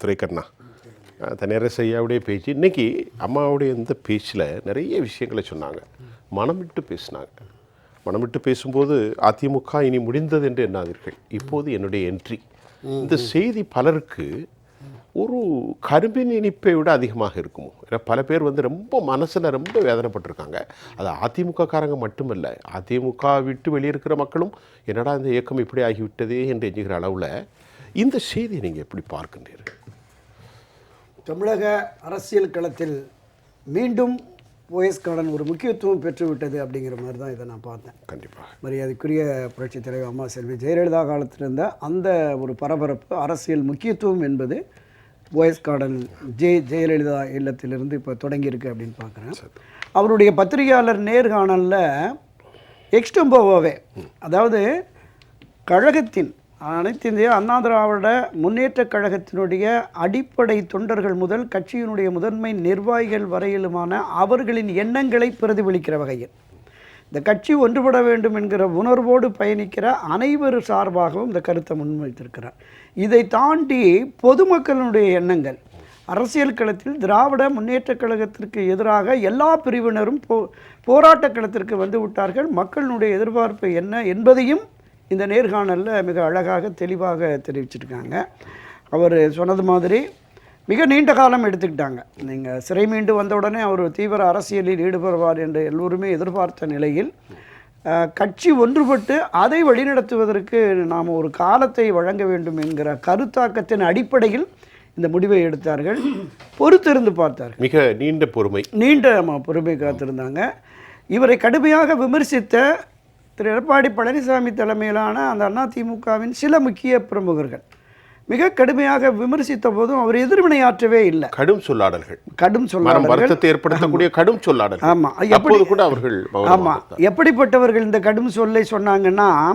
துரைக்கண்ணா அஹ், தனியரசு ஐயாவுடைய பேச்சு இன்னைக்கு அம்மாவுடைய இந்த பேச்சில் நிறைய விஷயங்களை சொன்னாங்க. மனம் விட்டு பேசினாங்க. மனம் விட்டு பேசும்போது அதிமுக இனி முடிந்தது என்று எண்ணாதீர்கள். இப்போது என்னுடைய என்ட்ரி இந்த செய்தி பலருக்கு ஒரு கரும்பின் இனிப்பை விட அதிகமாக இருக்குமோ? ஏன்னா பல பேர் வந்து ரொம்ப மனசில் ரொம்ப வேதனைப்பட்டிருக்காங்க. அது அதிமுக காரங்க மட்டுமல்ல அதிமுக விட்டு வெளியே இருக்கிற மக்களும் என்னடா இந்த இயக்கம் இப்படி ஆகிவிட்டதே என்று எண்ணுகிற அளவில் இந்த செய்தியை நீங்கள் எப்படி பார்க்கின்றீர்கள்? தமிழக அரசியல் களத்தில் மீண்டும் ஓஎஸ் கார்டன் ஒரு முக்கியத்துவம் பெற்றுவிட்டது அப்படிங்கிற மாதிரி தான் இதை நான் பார்த்தேன். கண்டிப்பாக மரியாதைக்குரிய புரட்சித் தலைவர் அம்மா செல்வி ஜெயலலிதா காலத்தில் இருந்த அந்த ஒரு பரபரப்பு அரசியல் முக்கியத்துவம் என்பது ஓஎஸ் கார்டன் ஜே ஜெயலலிதா இல்லத்திலிருந்து இப்போ தொடங்கியிருக்கு அப்படின்னு பார்க்குறேன். அவருடைய பத்திரிகையாளர் நேர்காணலில் எக்ஸ்டம்போவாவே அதாவது கழகத்தின் அனைத்து இந்திய அண்ணா திராவிட முன்னேற்றக் கழகத்தினுடைய அடிப்படை தொண்டர்கள் முதல் கட்சியினுடைய முதன்மை நிர்வாகிகள் வரையிலுமான அவர்களின் எண்ணங்களை பிரதிபலிக்கிற வகையில். இந்த கட்சி ஒன்றுபட வேண்டும் என்கிற உணர்வோடு பயணிக்கிற அனைவர் சார்பாகவும் இந்த கருத்தை முன்வைத்திருக்கிறார். இதை தாண்டி பொதுமக்களுடைய எண்ணங்கள். அரசியல் களத்தில் திராவிட முன்னேற்றக் கழகத்திற்கு எதிராக எல்லா பிரிவினரும் போ போராட்டக் களத்திற்கு வந்து விட்டார்கள். மக்களினுடைய எதிர்பார்ப்பு என்ன என்பதையும் இந்த நேர்காணலில் மிக அழகாக தெளிவாக தெரிவிச்சிருக்காங்க. அவர் சொன்னது மாதிரி மிக நீண்ட காலம் எடுத்துக்கிட்டாங்க. நீங்கள் சிறை மீண்டு வந்த உடனே அவர் தீவிர அரசியலில் ஈடுபடுவார் என்று எல்லோருமே எதிர்பார்த்த நிலையில் கட்சி ஒன்றுபட்டு அதை வழிநடத்துவதற்கு நாம் ஒரு காலத்தை வழங்க வேண்டும் என்கிற கருத்தாக்கத்தின் அடிப்படையில் இந்த முடிவை எடுத்தார்கள். பொறுத்திருந்து பார்த்தார்கள். மிக நீண்ட பொறுமை. நீண்ட பொறுமை காத்திருந்தாங்க. இவரை கடுமையாக விமர்சித்த திரு எடப்பாடி பழனிசாமி தலைமையிலான அந்த அதிமுகவின் சில முக்கிய பிரமுகர்கள். மிக கடுமையாக விமர்சித்த போதும் அவர் எதிர்வினையாற்றவே இல்லை. கடும் சொல்லாடல்கள். கடும் சொல்லாடல்கள். ஏற்படுத்தக்கூடிய கடும் சொல்லாடல்கள். ஆமா. அப்போது கூட அவர்கள் மௌனமாக ஆமா. இருந்தார். எப்படிப்பட்டவர்கள் இந்த கடும் சொல்லை சொன்னாங்கன்னா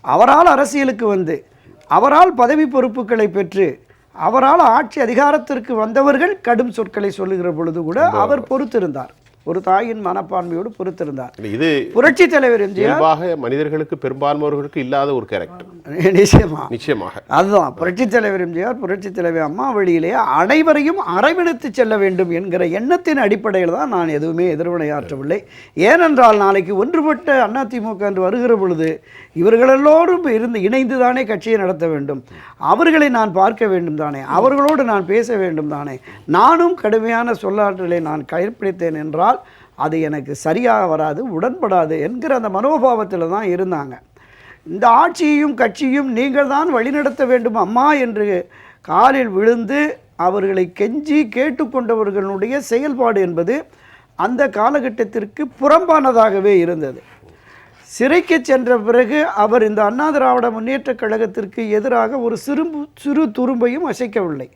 அவரால் அரசியலுக்கு வந்து அவரால் பதவி பொறுப்புகளை பெற்று அவரால் ஆட்சி அதிகாரத்திற்கு வந்தவர்கள் கடும் சொற்களை சொல்லுகிற பொழுது கூட அவர் பொறுத்திருந்தார். ஒரு தாயின் மனப்பான்மையோடு பொறுத்திருந்தார். இது புரட்சி தலைவர் இயல்பாக மனிதர்களுக்கு பெரும்பான்மையவர்களுக்கு இல்லாத ஒரு கேரக்டர் நிச்சயமா. நிச்சயமாக. அதுதான் புரட்சி தலைவர் எம்ஜிஆர் புரட்சி தலைவர் அம்மா வழியிலே அனைவரையும் அரவணைத்து செல்ல வேண்டும் என்கிற எண்ணத்தின் அடிப்படையில் தான் நான் எதுவுமே எதிர்வினையாற்றவில்லை. ஏனென்றால் நாளைக்கு ஒன்றுபட்ட அதிமுக என்று வருகிற பொழுது இவர்களெல்லோரும் இருந்து இணைந்து தானே கட்சியை நடத்த வேண்டும். அவர்களை நான் பார்க்க வேண்டும் தானே. அவர்களோடு நான் பேச வேண்டும் தானே. நானும் கடுமையான சொல்லாற்றலை நான் கைப்பிடித்தேன் என்றால் அது எனக்கு சரியாக வராது உடன்படாது என்கிற அந்த மனோபாவத்தில் தான் இருந்தாங்க. இந்த ஆட்சியையும் கட்சியும் நீங்கள் தான் வழிநடத்த வேண்டும் அம்மா என்று காலில் விழுந்து அவர்களை கெஞ்சி கேட்டுக்கொண்டவர்களுடைய செயல்பாடு என்பது அந்த காலகட்டத்திற்கு புறம்பானதாகவே இருந்தது. சிறைக்கு சென்ற பிறகு அவர் இந்த அண்ணா திராவிட முன்னேற்றக் கழகத்திற்கு எதிராக ஒரு சிறும்பு சிறு துரும்பையும் அசைக்கவில்லை.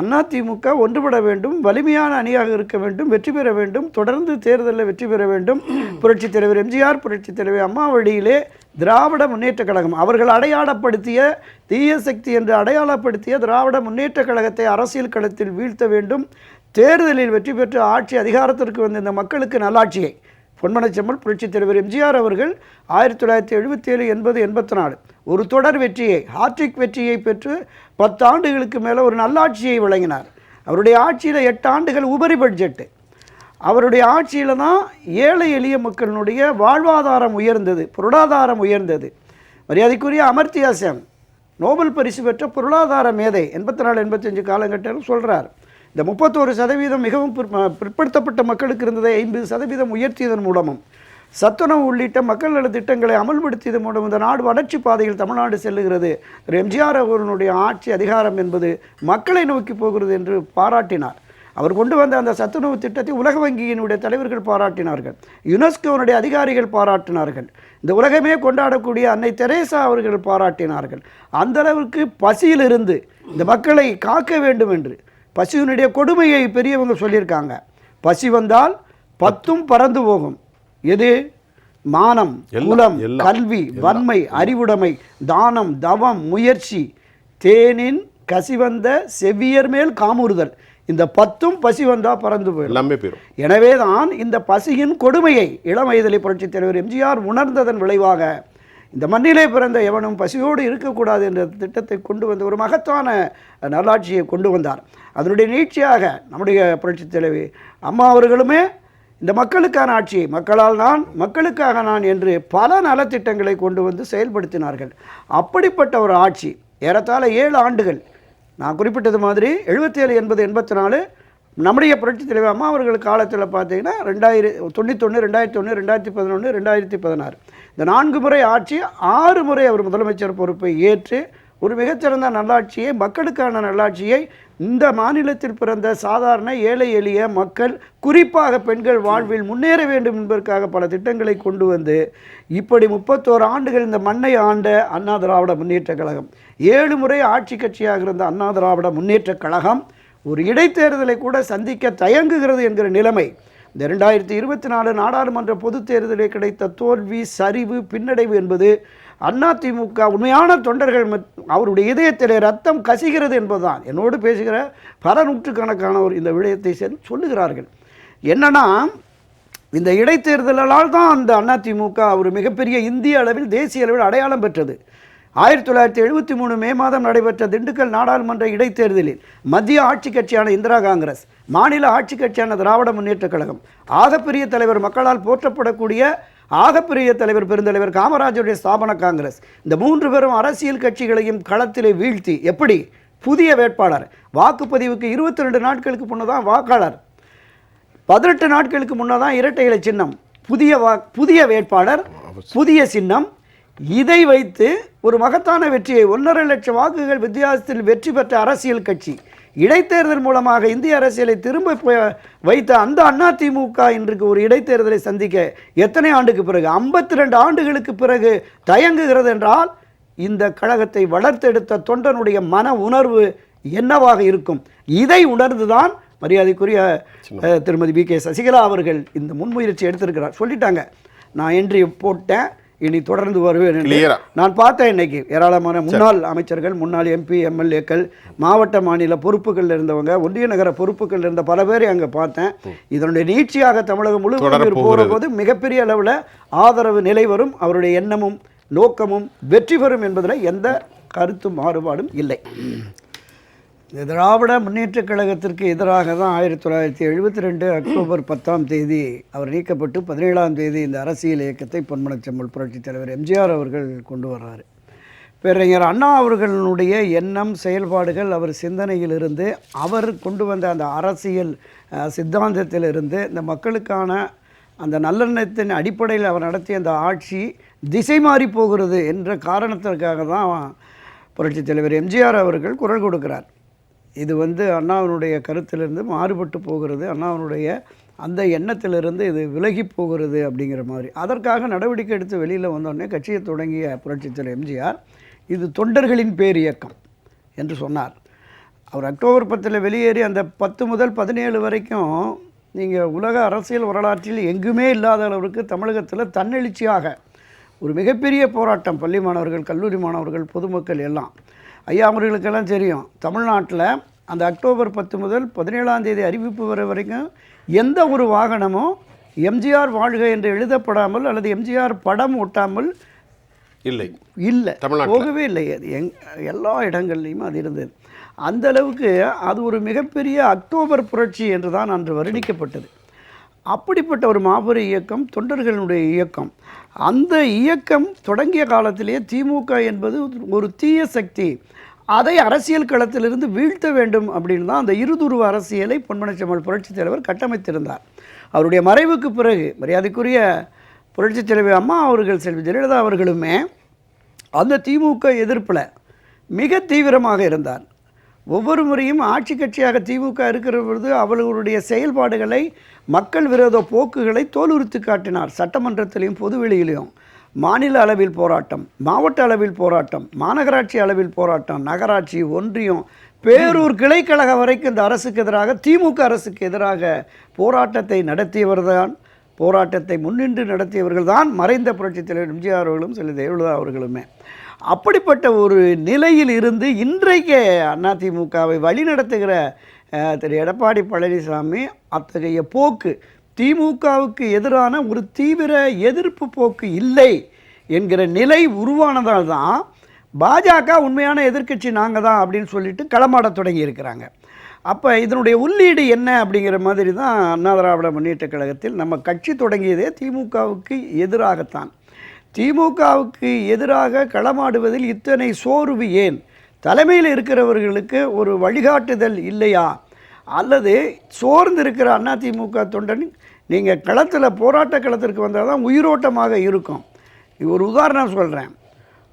அதிமுக ஒன்றுபட வேண்டும் வலிமையான அணியாக இருக்க வேண்டும் வெற்றி பெற வேண்டும் தொடர்ந்து தேர்தலில் வெற்றி பெற வேண்டும். புரட்சித் தலைவர் எம்ஜிஆர் புரட்சித் தலைவர் அம்மா வழியிலே திராவிட முன்னேற்றக் கழகம் அவர்கள் அடையாளப்படுத்திய தீய சக்தி என்று அடையாளப்படுத்திய திராவிட முன்னேற்றக் கழகத்தை அரசியல் களத்தில் வீழ்த்த வேண்டும். தேர்தலில் வெற்றி பெற்று ஆட்சி அதிகாரத்திற்கு வந்த இந்த மக்களுக்கு நல்லாட்சியை. பொன்மனச்செம்மல் புரட்சித் தலைவர் எம்ஜிஆர் அவர்கள் ஆயிரத்தி தொள்ளாயிரத்தி எழுபத்தி ஏழு எண்பது எண்பத்தி நாலு. ஒரு தொடர் வெற்றியை ஹாட்ரிக் வெற்றியை பெற்று பத்து ஆண்டுகளுக்கு மேலே ஒரு நல்லாட்சியை வழங்கினார். அவருடைய ஆட்சியில் எட்டு ஆண்டுகள் உபரி பட்ஜெட்டு அவருடைய ஆட்சியில் தான் ஏழை எளிய மக்களினுடைய வாழ்வாதாரம் உயர்ந்தது பொருளாதாரம் உயர்ந்தது. மரியாதைக்குரிய அமர்த்தியா சென் நோபல் பரிசு பெற்ற பொருளாதார மேதை எண்பத்தி நாலு எண்பத்தஞ்சு காலகட்டத்தில் சொல்கிறார் இந்த முப்பத்தோரு சதவீதம் மிகவும் பிற்ப- பிற்படுத்தப்பட்ட மக்களுக்கு இருந்ததை ஐம்பது சதவீதம் உயர்த்தியதன் மூலமும் சத்துணவு உள்ளிட்ட மக்கள் நல திட்டங்களை அமல்படுத்தியது மூலம் இந்த நாடு வளர்ச்சி பாதையில் தமிழ்நாடு செல்லுகிறது. திரு எம்ஜிஆர் அவர்களுடைய ஆட்சி அதிகாரம் என்பது மக்களை நோக்கி போகிறது என்று பாராட்டினார். அவர் கொண்டு வந்த அந்த சத்துணவு திட்டத்தை உலக வங்கியினுடைய தலைவர்கள் பாராட்டினார்கள். யுனெஸ்கோனுடைய அதிகாரிகள் பாராட்டினார்கள். இந்த உலகமே கொண்டாடக்கூடிய அன்னை தெரேசா அவர்கள் பாராட்டினார்கள். அந்த அளவுக்கு பசியிலிருந்து இந்த மக்களை காக்க வேண்டும் என்று பசியினுடைய கொடுமையை பெரியவங்க சொல்லியிருக்காங்க. பசி வந்தால் பத்தும் பறந்து போகும். எது? மானம் குலம் கல்வி வன்மை அறிவுடைமை தானம் தவம் முயற்சி தேனின் கசிவந்த செவ்வியர் மேல் காமுறுதல். இந்த பத்தும் பசி வந்தா பறந்து போயிடும். எல்லாமே போயிடும் எனவே தான் இந்த பசியின் கொடுமையை இளம் வயதிலே புரட்சித் தலைவர் எம்ஜிஆர் உணர்ந்ததன் விளைவாக இந்த மண்ணிலே பிறந்த எவனும் பசியோடு இருக்கக்கூடாது என்ற திட்டத்தை கொண்டு வந்து ஒரு மகத்தான நல்லாட்சியை கொண்டு வந்தார். அதனுடைய நீட்சியாக நம்முடைய புரட்சித் தலைவி அம்மா அவர்களுமே இந்த மக்களுக்கான ஆட்சியை மக்களால் நான் மக்களுக்காக நான் என்று பல நலத்திட்டங்களை கொண்டு வந்து செயல்படுத்தினார்கள். அப்படிப்பட்ட ஒரு ஆட்சி ஏறத்தாழ ஏழு ஆண்டுகள். நான் குறிப்பிட்டது மாதிரி எழுபத்தேழு எண்பது எண்பத்தி நாலு நம்முடைய புரட்சித் தலைவர் அம்மா அவர்கள் காலத்தில் பார்த்தீங்கன்னா ரெண்டாயிரம் தொண்ணூத்தொன்று ரெண்டாயிரத்தி ஒன்று ரெண்டாயிரத்தி பதினொன்று ரெண்டாயிரத்தி பதினாறு இந்த நான்கு முறை ஆட்சி ஆறு முறை அவர் முதலமைச்சர் பொறுப்பை ஏற்று ஒரு மிகச்சிறந்த நல்லாட்சியை மக்களுக்கான நல்லாட்சியை இந்த மாநிலத்தில் பிறந்த சாதாரண ஏழை எளிய மக்கள் குறிப்பாக பெண்கள் வாழ்வில் முன்னேற வேண்டும் என்பதற்காக பல திட்டங்களை கொண்டு வந்து இப்படி முப்பத்தோரு ஆண்டுகள் இந்த மண்ணை ஆண்ட அண்ணா திராவிட முன்னேற்றக் கழகம். ஏழு முறை ஆட்சி கட்சியாக இருந்த அண்ணா திராவிட முன்னேற்றக் கழகம் ஒரு இடைத்தேர்தலை கூட சந்திக்க தயங்குகிறது என்கிற நிலைமை. இந்த ரெண்டாயிரத்தி இருபத்தி நாலு நாடாளுமன்ற பொதுத் தேர்தலில் கிடைத்த தோல்வி சரிவு பின்னடைவு என்பது அதிமுக உண்மையான தொண்டர்கள் மத்- அவருடைய இதயத்திலே ரத்தம் கசிகிறது என்பதுதான். என்னோடு பேசுகிற பல நூற்றுக்கணக்கானவர் இந்த விடயத்தை சேர்ந்து சொல்லுகிறார்கள். என்னன்னா இந்த இடைத்தேர்தலால் தான் அந்த அதிமுக ஒரு மிகப்பெரிய இந்திய அளவில் தேசிய அளவில் அடையாளம் பெற்றது. ஆயிரத்தி தொள்ளாயிரத்தி எழுபத்தி மூணு மே மாதம் நடைபெற்ற திண்டுக்கல் நாடாளுமன்ற இடைத்தேர்தலில் மத்திய ஆட்சி கட்சியான இந்திரா காங்கிரஸ் மாநில ஆட்சி கட்சியான திராவிட முன்னேற்றக் கழகம் ஆகப்பெரிய தலைவர் மக்களால் போற்றப்படக்கூடிய ஆகப்பெரிய தலைவர் பெருந்தலைவர் காமராஜருடைய ஸ்தாபன காங்கிரஸ். இந்த மூன்று பேரும் அரசியல் கட்சிகளையும் களத்திலே வீழ்த்தி எப்படி? புதிய வேட்பாளர். வாக்குப்பதிவுக்கு இருபத்தி ரெண்டு நாட்களுக்கு முன்னதான் வாக்காளர். பதினெட்டு நாட்களுக்கு முன்னதான் இரட்டை இலை சின்னம். புதிய வா புதிய வேட்பாளர் புதிய சின்னம். இதை வைத்து ஒரு மகத்தான வெற்றியை ஒன்றரை லட்சம் வாக்குகள் வித்தியாசத்தில் வெற்றி பெற்ற அரசியல் கட்சி. இடைத்தேர்தல் மூலமாக இந்திய அரசியலை திரும்ப ப- வைத்த அந்த அதிமுக இன்றைக்கு ஒரு இடைத்தேர்தலை சந்திக்க எத்தனை ஆண்டுக்கு பிறகு? ஐம்பத்தி ரெண்டு ஆண்டுகளுக்கு பிறகு தயங்குகிறது என்றால் இந்த கழகத்தை வளர்த்தெடுத்த தொண்டனுடைய மன உணர்வு என்னவாக இருக்கும்? இதை உணர்ந்துதான் மரியாதைக்குரிய திருமதி வி கே சசிகலா அவர்கள் இந்த முன்முயற்சி எடுத்திருக்கிறார். சொல்லிட்டாங்க. நான் என்ட்ரி போட்டேன். இனி தொடர்ந்து வருவேன் என்று. நான் பார்த்தேன் இன்னைக்கு ஏராளமான முன்னாள் அமைச்சர்கள் முன்னாள் எம்பி எம்எல்ஏக்கள் மாவட்ட மாநில பொறுப்புகள் இருந்தவங்க ஒன்றிய நகர பொறுப்புகள் இருந்த பல பேரை அங்கே பார்த்தேன் இதனுடைய நீட்சியாக தமிழகம் முழுவதும் தொடரப் போகிற. போது மிகப்பெரிய அளவில் ஆதரவு நிலை வரும் அவருடைய எண்ணமும் நோக்கமும் வெற்றி பெறும் என்பதில் எந்த கருத்து மாறுபாடும் இல்லை திராவிட முன்னேற்றக் கழகத்திற்கு எதிராக தான் ஆயிரத்தி தொள்ளாயிரத்தி எழுபத்தி ரெண்டு அக்டோபர் பத்தாம் தேதி அவர் நீக்கப்பட்டு பதினேழாம் தேதி இந்த அரசியல் இயக்கத்தை பொன்மனச்செம்மல் புரட்சித் தலைவர் எம்ஜிஆர் அவர்கள் கொண்டு வர்றாரு. பேரறிஞர் அண்ணா அவர்களுடைய எண்ணம் செயல்பாடுகள் அவர் சிந்தனையிலிருந்து அவர் கொண்டு வந்த அந்த அரசியல் சித்தாந்தத்திலிருந்து இந்த மக்களுக்கான அந்த நல்லெண்ணத்தின் அடிப்படையில் அவர் நடத்திய அந்த ஆட்சி திசை மாறி போகிறது என்ற காரணத்திற்காக தான் புரட்சித் தலைவர் எம்ஜிஆர் அவர்கள் குரல் கொடுக்கிறார். இது வந்து அண்ணாவினுடைய கருத்திலிருந்து மாறுபட்டு போகிறது அண்ணாவினுடைய அந்த எண்ணத்திலிருந்து இது விலகி போகிறது அப்படிங்கிற மாதிரி. அதற்காக நடவடிக்கை எடுத்து வெளியில் வந்தோடனே கட்சியை தொடங்கிய புரட்சித்தர் எம்ஜிஆர் இது தொண்டர்களின் பேர் இயக்கம் என்று சொன்னார். அவர் அக்டோபர் பத்தில் வெளியேறி அந்த பத்து முதல் பதினேழு வரைக்கும் நீங்கள் உலக அரசியல் வரலாற்றில் எங்குமே இல்லாத அளவுக்கு தமிழகத்தில் தன்னெழுச்சியாக ஒரு மிகப்பெரிய போராட்டம் பள்ளி மாணவர்கள் கல்லூரி மாணவர்கள் பொதுமக்கள் எல்லாம் ஐயா அவர்களுக்கெல்லாம் தெரியும். தமிழ்நாட்டில் அந்த அக்டோபர் பத்து முதல் பதினேழாம் தேதி அறிவிப்பு வர வரைக்கும் எந்த ஒரு வாகனமும் எம்ஜிஆர் வாழ்க என்று எழுதப்படாமல் அல்லது எம்ஜிஆர் படம் ஒட்டாமல் இல்லை. இல்லை? போகவே இல்லை. அது எங் எல்லா இடங்கள்லையும் அது இருந்தது. அந்த அளவுக்கு அது ஒரு மிகப்பெரிய அக்டோபர் புரட்சி என்று தான் அன்று வருணிக்கப்பட்டது. அப்படிப்பட்ட ஒரு மாபெரும் இயக்கம் தொண்டர்களுடைய இயக்கம். அந்த இயக்கம் தொடங்கிய காலத்திலேயே திமுக என்பது ஒரு தீய சக்தி. அதை அரசியல் களத்திலிருந்து வீழ்த்த வேண்டும் அப்படின்னு தான் அந்த இருதுருவ அரசியலை பொன்மனச்செம்மல் புரட்சித் தலைவர் கட்டமைத்திருந்தார். அவருடைய மறைவுக்கு பிறகு மரியாதைக்குரிய புரட்சித் தலைவி அம்மா அவர்கள் செல்வி ஜெயலலிதா அவர்களுமே அந்த திமுக எதிர்ப்பில் மிக தீவிரமாக இருந்தார். ஒவ்வொரு முறையும் ஆட்சி கட்சியாக திமுக இருக்கிற பொழுது அவர்களுடைய செயல்பாடுகளை மக்கள் விரோத போக்குகளை தோலுரித்து காட்டினார் சட்டமன்றத்திலையும் பொதுவெளியிலையும். மாநில அளவில் போராட்டம் மாவட்ட அளவில் போராட்டம் மாநகராட்சி அளவில் போராட்டம் நகராட்சி ஒன்றியம் பேரூர் கிளைக்கழகம் வரைக்கும் இந்த அரசுக்கு எதிராக திமுக அரசுக்கு எதிராக போராட்டத்தை நடத்தியவர்தான் போராட்டத்தை முன்னின்று நடத்தியவர்கள் தான் மறைந்த புரட்சித் தலைவர் எம்ஜிஆர் அவர்களும் சில தேவலதா அவர்களுமே. அப்படிப்பட்ட ஒரு நிலையில் இருந்து இன்றைக்கு அதிமுகவை வழிநடத்துகிற திரு எடப்பாடி பழனிசாமி அத்தகைய போக்கு திமுகவுக்கு எதிரான ஒரு தீவிர எதிர்ப்பு போக்கு இல்லை என்கிற நிலை உருவானதால் தான் பாஜக உண்மையான எதிர்க்கட்சி நாங்கள் தான் அப்படின்னு சொல்லிட்டு களமாடத் தொடங்கி இருக்கிறாங்க. அப்போ இதனுடைய உள்ளீடு என்ன அப்படிங்கிற மாதிரி தான் அண்ணா திராவிட முன்னேற்ற கழகத்தில் நம்ம கட்சி தொடங்கியதே திமுகவுக்கு எதிராகத்தான். திமுகவுக்கு எதிராக களமாடுவதில் இத்தனை சோர்வு ஏன்? தலைமையில் இருக்கிறவர்களுக்கு ஒரு வழிகாட்டுதல் இல்லையா? அல்லது சோர்ந்து இருக்கிற அதிமுக தொண்டன் நீங்கள் களத்தில் போராட்ட களத்திற்கு வந்தால் தான் உயிரோட்டமாக இருக்கும். ஒரு உதாரணம் சொல்கிறேன்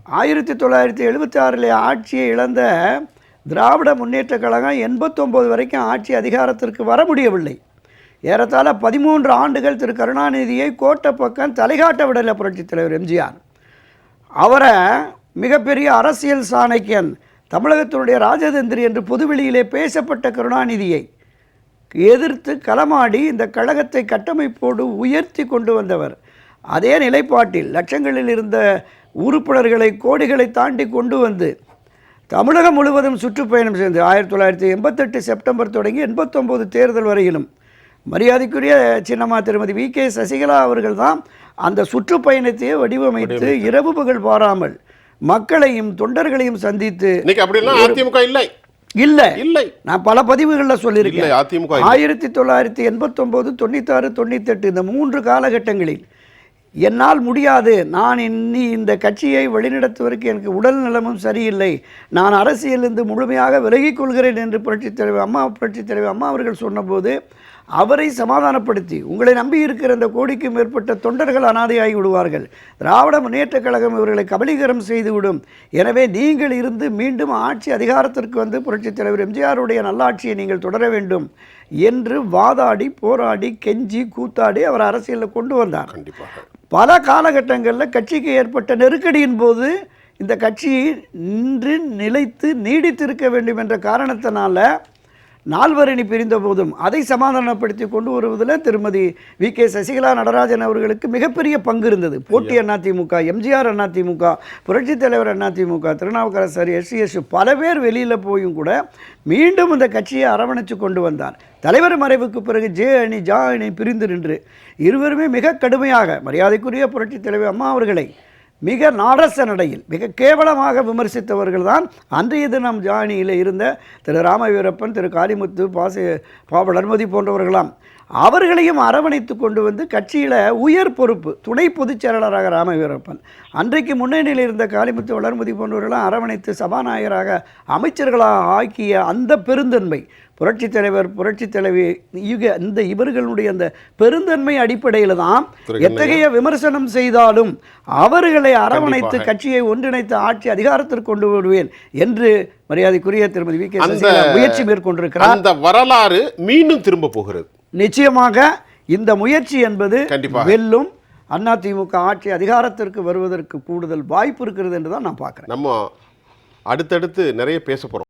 ஆயிரத்தி தொள்ளாயிரத்தி எழுபத்தி ஆறில் ஆட்சியை இழந்த திராவிட முன்னேற்ற கழகம் எண்பத்தொம்போது வரைக்கும் ஆட்சி அதிகாரத்திற்கு வர முடியவில்லை. ஏறத்தாழ பதிமூன்று ஆண்டுகள் திரு கருணாநிதியை கோட்டை பக்கம் தலைகாட்ட விடலை புரட்சித் தலைவர் எம்ஜிஆர். அவரை மிகப்பெரிய அரசியல் சாணக்கியன் தமிழகத்தினுடைய ராஜதந்திரி என்று பொதுவெளியிலே பேசப்பட்ட கருணாநிதியை எதிர்த்து களமாடி இந்த கழகத்தை கட்டமைப்போடு உயர்த்தி கொண்டு வந்தவர். அதே நிலைப்பாட்டில் லட்சங்களில் இருந்த உறுப்பினர்களை கோடிகளை தாண்டி கொண்டு வந்து தமிழகம் முழுவதும் சுற்றுப்பயணம் செய்து ஆயிரத்தி தொள்ளாயிரத்தி எண்பத்தெட்டு செப்டம்பர் தொடங்கி எண்பத்தொம்போது தேர்தல் வரையிலும் மரியாதைக்குரிய சின்னம்மா திருமதி வி கே சசிகலா அவர்கள் தான் அந்த சுற்றுப்பயணத்தையே வடிவமைத்து இரவு பகல் பாராமல் மக்களையும் தொண்டர்களையும் சந்தித்து அப்படிலாம் அதிமுக இல்லை. இல்லை. இல்லை. நான் பல பதிவுகளில் சொல்லியிருக்கேன். அதிமுக. ஆயிரத்தி தொள்ளாயிரத்தி எண்பத்தொம்போது தொண்ணூத்தாறு தொண்ணூத்தெட்டு இந்த மூன்று காலகட்டங்களில் என்னால் முடியாது. நான் இன்னி இந்த கட்சியை வழிநடத்துவதற்கு எனக்கு உடல் நலமும் சரியில்லை. நான் அரசியலிருந்து முழுமையாக விலகிக் கொள்கிறேன் என்று புரட்சித் தலைவர் அம்மா புரட்சித் தலைவர் அம்மா அவர்கள் சொன்னபோது அவரை சமாதானப்படுத்தி உங்களை நம்பி இருக்கிற இந்த கோடிக்கும் மேற்பட்ட தொண்டர்கள் அனாதையாகி விடுவார்கள். திராவிட முன்னேற்றக் கழகம் இவர்களை கபலீகரம் செய்துவிடும். எனவே நீங்கள் இருந்து மீண்டும் ஆட்சி அதிகாரத்திற்கு வந்து புரட்சித் தலைவர் எம்ஜிஆருடைய நல்லாட்சியை நீங்கள் தொடர வேண்டும் என்று வாதாடி போராடி கெஞ்சி கூத்தாடி அவர் அரசியலில் கொண்டு வந்தார். கண்டிப்பாக. பல காலகட்டங்களில் கட்சிக்கு ஏற்பட்ட நெருக்கடியின் போது இந்த கட்சி நின்று நிலைத்து நீடித்திருக்க வேண்டும் என்ற காரணத்தினால நால்வரணி பிரிந்த போதும் அதை சமாதானப்படுத்தி கொண்டு வருவதில் திருமதி வி. கே. சசிகலா நடராஜன் அவர்களுக்கு மிகப்பெரிய பங்கு இருந்தது. போட்டி அதிமுக எம்ஜிஆர் அதிமுக புரட்சித் தலைவர் அதிமுக திருநாவுக்கரசர் எஸ்சிஎஸ் பல பேர் வெளியில் போயும் கூட மீண்டும் இந்த கட்சியை அரவணைச்சு கொண்டு வந்தார். தலைவர் மறைவுக்கு பிறகு ஜே அணி ஜா அணி பிரிந்து நின்று இருவருமே மிக கடுமையாக மரியாதைக்குரிய புரட்சித் தலைவர் அம்மா அவர்களை மிக நாடச நடையில் மிக கேவலமாக விமர்சித்தவர்கள் தான் அன்றைய தினம் ஜானியில் இருந்த திரு ராமவீரப்பன் திரு காளிமுத்து பாசி பா வளர்மதி போன்றவர்களாம். அவர்களையும் அரவணைத்து கொண்டு வந்து கட்சியில் உயர் பொறுப்பு துணை பொதுச் செயலாளராக ராமவீரப்பன். அன்றைக்கு முன்னணியில் இருந்த காளிமுத்து வளர்மதி போன்றவர்களாம் அரவணைத்து சபாநாயகராக அமைச்சர்களாக ஆக்கிய அந்த பெருந்தன்மை புரட்சித் தலைவர் புரட்சித் தலைவி இவங்க இந்த இவர்களுடைய அந்த பெருந்தன்மை அடிப்படையில் தான் எத்தகைய விமர்சனம் செய்தாலும் அவர்களை அரவணைத்து. கட்சியை ஒன்றிணைத்து ஆட்சி அதிகாரத்திற்கு கொண்டு வருவேன் என்று மரியாதைக்குரிய திருமதி வி. கே. முயற்சி மேற்கொண்டிருக்கிறார். அந்த வரலாறு மீண்டும் திரும்ப போகிறது. நிச்சயமாக இந்த முயற்சி என்பது. வெல்லும் அதிமுக ஆட்சி அதிகாரத்திற்கு வருவதற்கு கூடுதல் வாய்ப்பு இருக்கிறது என்று தான் நான் பார்க்குறேன். நம்ம அடுத்தடுத்து நிறைய பேச போறோம்.